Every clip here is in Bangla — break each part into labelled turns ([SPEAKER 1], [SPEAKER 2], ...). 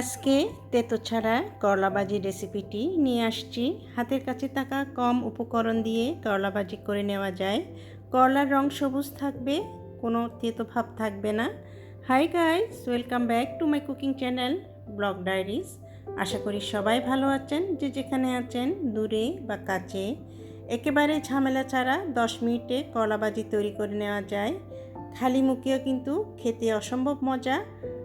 [SPEAKER 1] আজকে তেতো ছাড়া করলা ভাজির রেসিপিটি নিয়ে আসছি। হাতের কাছে থাকা কম উপকরণ দিয়ে করলা ভাজি করে নেওয়া যায়। করলার রং সবুজ থাকবে, কোনো তেতো ভাব থাকবে না। Hi guys, welcome back to my cooking channel, blog diaries. আশা করি সবাই ভালো আছেন, যে যেখানে আছেন, দূরে বা কাছে। একেবারে ঝামেলা ছাড়া দশ মিনিটে করলা ভাজি তৈরি করে নেওয়া যায়। খালি মুখেও কিন্তু খেতে অসম্ভব মজা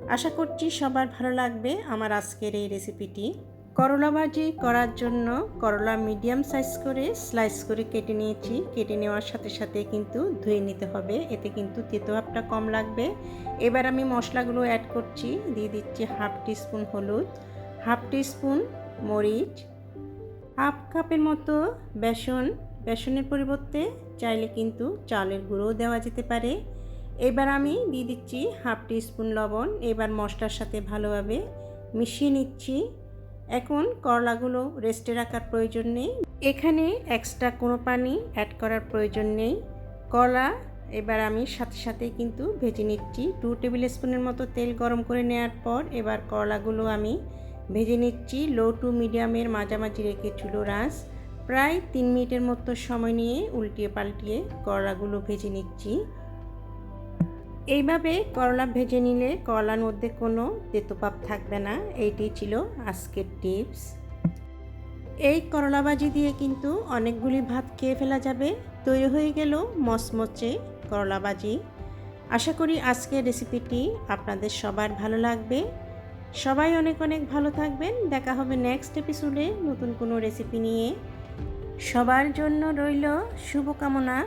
[SPEAKER 1] আশা করছি সবার ভালো লাগবে আমার আজকের এই রেসিপিটি। করলা ভাজি করার জন্য করলা মিডিয়াম সাইজ করে স্লাইস করে কেটে নিয়েছি। কেটে নেওয়ার সাথে সাথে কিন্তু ধুয়ে নিতে হবে। এতে কিন্তু তেতো ভাবটা কম লাগবে। এবার আমি মশলাগুলো অ্যাড করছি। দিয়ে দিচ্ছি হাফ টিস্পুন হলুদ, হাফ টিস্পুন মরিচ, হাফ কাপের মতো বেসন। বেসনের পরিবর্তে চাইলে কিন্তু চালের গুঁড়োও দেওয়া যেতে পারে। এবার আমি দিয়ে দিচ্ছি হাফ স্পুন লবণ, এবার মশলার সাথে ভালোভাবে মিশিয়ে নিচ্ছি। এখন করলাগুলো রেস্টে রাখার প্রয়োজন নেই। এখানে এক্সট্রা কোনো পানি অ্যাড করার প্রয়োজন নেই। কলা এবার আমি সাথে সাথে কিন্তু ভেজে নিচ্ছি। টু টেবিল স্পুনের মতো তেল গরম করে নেওয়ার পর এবার করলাগুলো আমি ভেজে নিচ্ছি। লো টু মিডিয়ামের মাঝামাঝি রেখে চুলো রাস। প্রায় তিন মিনিটের মতো সময় নিয়ে উল্টিয়ে পাল্টিয়ে করলাগুলো ভেজে নিচ্ছি। এইভাবে করলা ভেজে নিলে করলার মধ্যে কোনো তেতোপাপ থাকবে না। এইটি ছিল আজকের টিপস। এই করলা ভাজি দিয়ে কিন্তু অনেকগুলি ভাত খেয়ে ফেলা যাবে। তৈরি হয়ে গেল মচমচে করলা ভাজি। আশা করি আজকের রেসিপিটি আপনাদের সবার ভালো লাগবে। সবাই অনেক অনেক ভালো থাকবেন। দেখা হবে নেক্সট এপিসোডে নতুন কোনো রেসিপি নিয়ে। সবার জন্য রইল শুভকামনা।